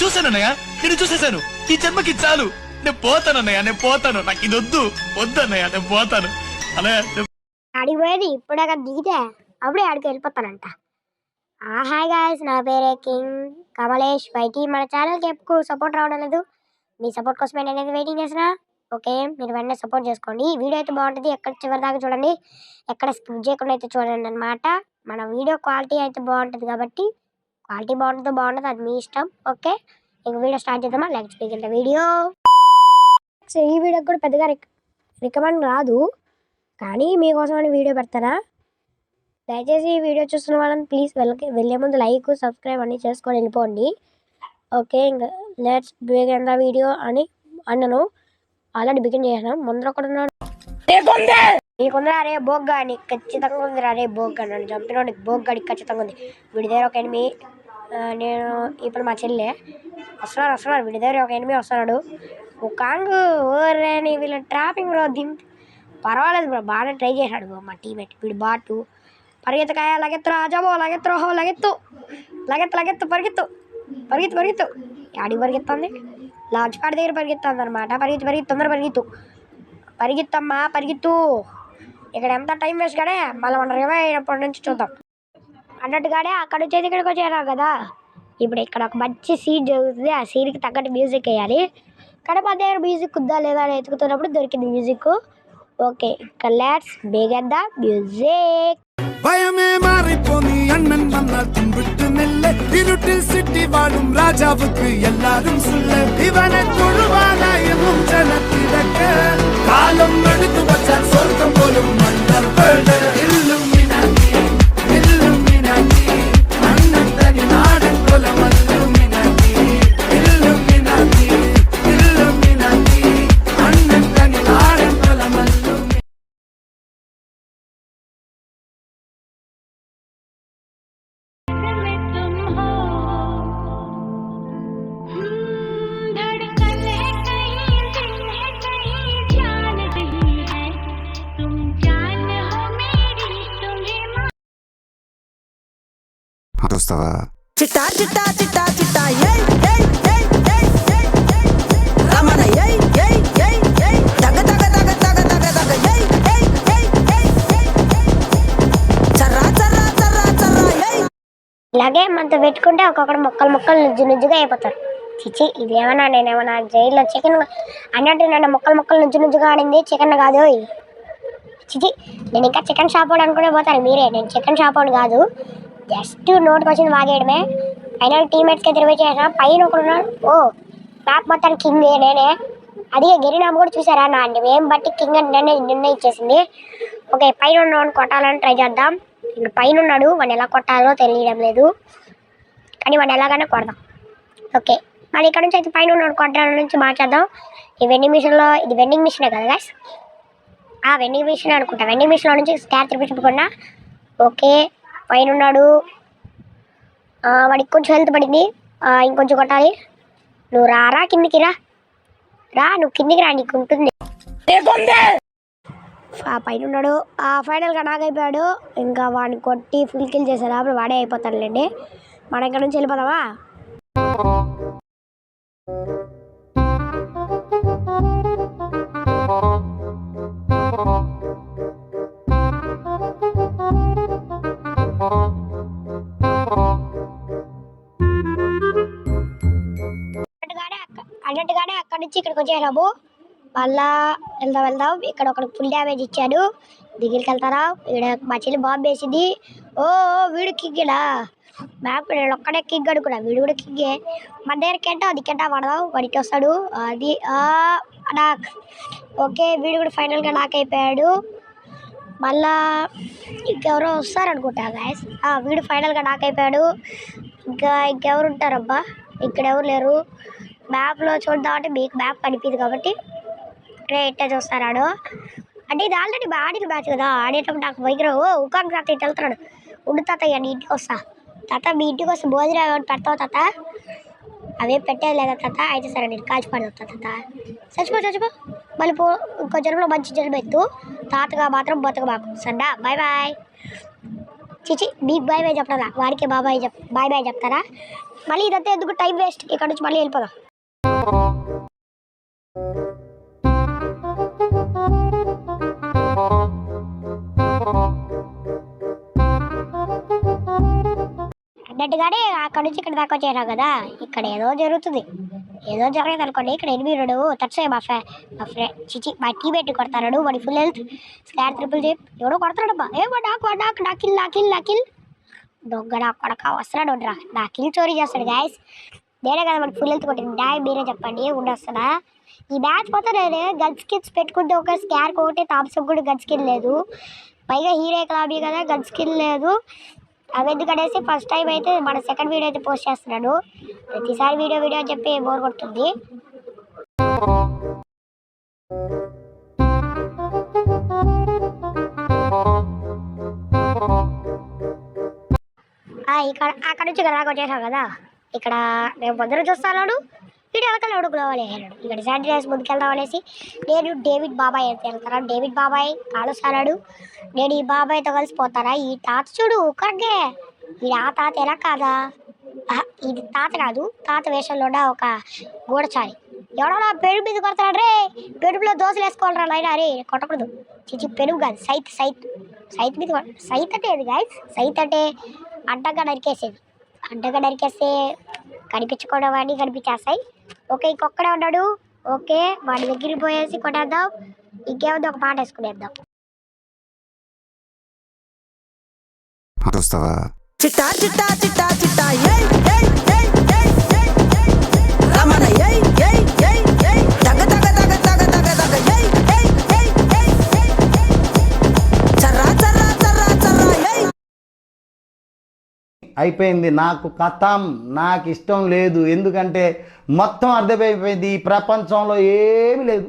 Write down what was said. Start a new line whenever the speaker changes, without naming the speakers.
చూశానన్నయ్య నేను చూసేశాను. ఈ జన్మకి చాలు. నేను పోతానన్నయ్య నేను పోతాను. నాకు ఇది వద్దు. వద్దన్నయ్య నేను పోతాను.
అలా అడిగిపోయేది ఇప్పుడే దిగితే అప్పుడే ఆడికి వెళ్ళిపోతానంట. ఆ హాయ్ గాయస్ నా పేరే కింగ్ కమలేష్. బయటి మన ఛానల్కి ఎప్పుడు సపోర్ట్ రావడం లేదు. మీ సపోర్ట్ కోసమే నేనైతే అనేది వెయిటింగ్ చేసిన ఓకే మీరు వెంటనే సపోర్ట్ చేసుకోండి. ఈ వీడియో అయితే బాగుంటుంది. ఎక్కడ చివరి దాకా చూడండి. ఎక్కడ స్కిప్ చేయకుండా అయితే చూడండి అనమాట మన వీడియో క్వాలిటీ అయితే బాగుంటుంది కాబట్టి క్వాలిటీ బాగుంటుందో బాగుంటుంది అది మీ ఇష్టం ఓకే? ఇంక వీడియో స్టార్ట్ చేద్దామా? లెక్స్ బిగిన్ వీడియో సో ఈ వీడియోకి కూడా పెద్దగా రికమెండ్ రాదు కానీ మీకోసమని వీడియో పెడతారా దయచేసి ఈ వీడియో చూస్తున్న వాళ్ళని ప్లీజ్ వెళ్ళకి వెళ్ళే ముందు లైక్ సబ్స్క్రైబ్ అన్ని చేసుకొని వెళ్ళిపోండి. ఓకే ఇంకా లెట్స్ బిగిన్ ద వీడియో అని అన్నను. ఆల్రెడీ బిగిన్ చేసాను. ముందర ఒకడు ఉన్నాడు. నీకుందిరా అరే బోగ్గా నీకు ఖచ్చితంగా ఉంది అరే బోగ్గా నన్ను చంపిన నీకు బోగ్గాడికి ఖచ్చితంగా ఉంది. వీడి దగ్గర ఒక ఎనిమి నేను ఇప్పుడు మా చెల్లె వస్తున్నాడు వస్తున్నాడు. వీడి దగ్గర ఒక ఎనిమిది వస్తున్నాడు. ఓ కాంగ్ ఓరే నీ వీళ్ళ ట్రాపింగ్ బ్రో దింపి పర్వాలేదు బ్రో బాగానే ట్రై చేశాడు బ్రో మా టీమేట్ వీడు బాటు పరిగెత్తకాయ లగెత్తు రాజాబో లగెత్తు రోహో లగెత్తు. లగెత్తు లగెత్తు పరిగెత్తు. పరిగెత్తు పరిగెత్తు. యాడి పరిగెత్తుంది? లాంచ్ ప్యాడ్ దగ్గర పరిగెత్తుంది అనమాట పరిగెత్తు పరిగెత్తు తొందర పరిగెత్తు. పరిగెత్తమ్మా పరిగెత్తు. ఇక్కడ ఎంత టైం వేస్ట్ కాడే? మళ్ళీ మన రివై అయినప్పటి నుంచి చూద్దాం. అన్నట్టుగానే అక్కడ వచ్చేది ఇక్కడికి వచ్చేరా కదా ఇప్పుడు ఇక్కడ ఒక మంచి సీన్ జరుగుతుంది ఆ సీన్కి తగ్గట్టు మ్యూజిక్ వేయాలి కానీ మా దగ్గర మ్యూజిక్ ఉందా లేదా అని ఎతుకుతున్నప్పుడు దొరికింది మ్యూజిక్ ఓకే ఇక్కడ లెట్స్ బిగన్ ద మ్యూజిక్
பயமே மாறிப்போனி அண்ணன் மன்னால் தும்பிட்டு நெல்ல இருட்டில் சிட்டி வாழும் ராஜாவுக்கு எல்லாரும்
చర్రా చర్రా చర్రా చర్రా ఏయ్
ఇలాగే మనతో పెట్టుకుంటే ఒక్కొక్కడు మొక్కలు మొక్కలు నుజ్జు నుజ్జుగా అయిపోతారు చిచి ఇది ఏమన్నా నేనేమన్నా జైల్లో చికెన్ అన్నట్టు నన్ను మొక్కలు మొక్కలు నుజ్జు నుజ్జుగా ఆడింది చికెన్ కాదు చిచి నేను ఇంకా చికెన్ షాప్ వాడు అనుకునే పోతాను మీరే నేను చికెన్ షాప్ వాడు కాదు జస్ట్ నోటికి వచ్చింది వాగేయడమే ఫైనల్ టీమేట్స్కి ఎదురు చేసిన పైన ఒకడున్నాడు ఓ మ్యాప్ మొత్తం కింగ్ నేనే అది గిరినామ కూడా చూసారా నా ఏం బట్టి కింగ్ అని నిన్న నిర్ణయించేసింది ఓకే పైన ఉన్నవాడిని కొట్టాలని ట్రై చేద్దాం ఇప్పుడు పైన ఉన్నాడు వాడిని ఎలా కొట్టాలో తెలియడం లేదు కానీ వాడిని ఎలాగైనా కొడదాం ఓకే మరి ఇక్కడ నుంచి అయితే పైన ఉన్నాడు కొట్టడం నుంచి మాట్లాడదాం ఈ వెండింగ్ మిషన్లో ఇది వెండింగ్ మిషనే కదా గాయస్ ఆ వెండింగ్ మిషన్ అనుకుంటా వెండింగ్ మిషన్లో నుంచి స్టార్ తిప్పించుకున్నా ఓకే పైన ఉన్నాడు వాడికి కొంచెం హెల్త్ పడింది. ఇంకొంచెం కొట్టాలి. నువ్వు రారా కిందికి రా. రా నువ్వు కిందికి రా నీకు ఉంటుంది. ఆ పైన ఉన్నాడు ఆ ఫైనల్గా నాకైపోయాడు ఇంకా వాడిని కొట్టి ఫుల్ కిల్ చేసేది అప్పుడు వాడే అయిపోతాడులేండి. మనం ఇక్కడ నుంచి వెళ్ళిపోదామా? అక్కడి నుంచి ఇక్కడికి వచ్చేసాము మళ్ళా వెళ్దాం వెళ్దాం. ఇక్కడ ఒకటి ఫుల్ డ్యామేజ్ ఇచ్చాడు. దిగిరికి వెళ్తారా? ఇక్కడ మా చెల్లి బాంబు వేసింది. ఓ వీడు కిగ్గిడా మ్యాప్ నేను ఒక్కడే కిగ్ అనుకున్నా. వీడు కూడా కిగ్గే. మన దగ్గర ఎంట అది కెంట పడదాం. వాడికి వస్తాడు. అది ఆ, నాక్. ఓకే వీడు కూడా ఫైనల్గా నాక్ అయిపోయాడు. మళ్ళా ఇంకెవరో వస్తారనుకుంటా గాయస్ వీడు ఫైనల్గా నాక్ అయిపోయాడు. ఇంకా ఇంకెవరు ఉంటారబ్బా? ఇక్కడ ఎవరు లేరు? మ్యాప్లో చూద్దామంటే మీకు మ్యాప్ కనిపించదు కాబట్టి రే ఇట్టే చూస్తారాడు అంటే ఇది ఆల్రెడీ ఆడిన మ్యాచ్ కదా ఆడేటప్పుడు నాకు భయంకర ఓ ఉకాంగ్ తాత ఇటు వెళ్తున్నాడు. ఉండు తాత ఇక నీ ఇంటికి వస్తా. తాత మీ ఇంటికి వస్తే భోజనం ఏమైనా పెడతావు తాత? అవే పెట్టేది లేదా తాత? అయితే సరే నేను కాల్చిపడతా తాత. చచ్చిపో చచ్చిపో. మళ్ళీ పో ఇంకో జన్మలో మంచి జన్మ ఎత్తు. తాతగా మాత్రం బతక మాకు. సండా బాయ్ బాయ్ చిచి మీకు బాయ్ బాయ్ చెప్పరా వాడికి బాబాయ్ చెప్ బాయ్ బాయ్ చెప్తారా? మళ్ళీ ఇదంతా ఎందుకు? టైం వేస్ట్ ఇక్కడ నుంచి మళ్ళీ వెళ్ళిపోదాం. అన్నట్టుగానే అక్కడ నుంచి ఇక్కడ దాకా వచ్చారా కదా? ఇక్కడ ఏదో జరుగుతుంది. ఏదో జరగదు అనుకోండి. ఇక్కడ ఎనిమిది తట్సే మా ఫ్రె మా ఫ్రెండ్ చిచి మా టీమేట్ కొడతాడు వాడి ఫుల్ హెల్త్ స్కార్ ట్రిపుల్ జేప్ ఎవడో కొడతాడబ్బా. ఏ వాడు నాకు నాకు నా కిల్ నా కిల్ నా కిల్. దొంగ నా కొడక వస్తున్నాడు రా. నా కిల్ చోరీ చేస్తాడు గాయస్ నేనే కదా మనకి ఫుల్ హెల్త్ కొట్టింది? న్యాయం మీరే చెప్పండి ఉండొస్తున్నా ఈ మ్యాచ్ మొత్తం నేను గన్ స్కిన్స్ పెట్టుకుంటే ఒక స్కార్ ఒకటి థామ్సప్ కూడా గన్ స్కిన్ లేదు. పైగా హీరో క్లాబీ కదా గన్ స్కిన్ లేదు. అవి ఎందుకనేసి ఫస్ట్ టైం అయితే మన సెకండ్ వీడియో అయితే పోస్ట్ చేస్తున్నాను ప్రతిసారి వీడియో వీడియో అని చెప్పి బోర్ కొడుతుంది. ఇక్కడ అక్కడ నుంచి ఇక్కడ దాకా వచ్చేసాం కదా? ఇక్కడ నేను ముందర చూస్తాను వీడు వెనకాల గ్లోవల్? గ్లోవాలి వెళ్ళాడు ఇక్కడ శానిటైజ్ ముందుకెళ్దాం అనేసి నేను డేవిడ్ బాబాయ్ అయితే వెళ్తాను. డేవిడ్ బాబాయ్ కాలుస్తాడు నేను ఈ బాబాయ్తో కలిసిపోతారా ఈ తాత చూడు కరెక్టే ఇది ఆ తాత ఎలా కాదా? ఇది తాత కాదు తాత వేషంలో ఉన్న ఒక గూడచారి. ఎవడో నా పెరుగు మీద కొడతాడు రే? పెరుగులో దోశలు వేసుకోవాలరా నాయన? అరే కొట్టకూడదు. చిచి పెరుగు కాదు సైత్ సైత్. సైత్ మీద కొడ- సైత్ అంటే ఏది గాయస్ సైత్ అంటే అడ్డంగా నరికేసేది. అడ్డంగా నరికేస్తే కనిపించుకోవడం అన్నీ కనిపించేస్తాయి. ఓకే ఇంకొక్కడే ఉన్నాడు. ఓకే వాడి దగ్గరికి పోయేసి కొట్టేద్దాం. ఇంకేముంది ఒక పాట వేసుకునేద్దాం
వస్తావా
చిట్టా చిట్టా చిట్టా చిట్టా
అయిపోయింది. నాకు కథం నాకు ఇష్టం లేదు. ఎందుకంటే మొత్తం అర్థమైపోయింది. ఈ ప్రపంచంలో ఏమీ లేదు.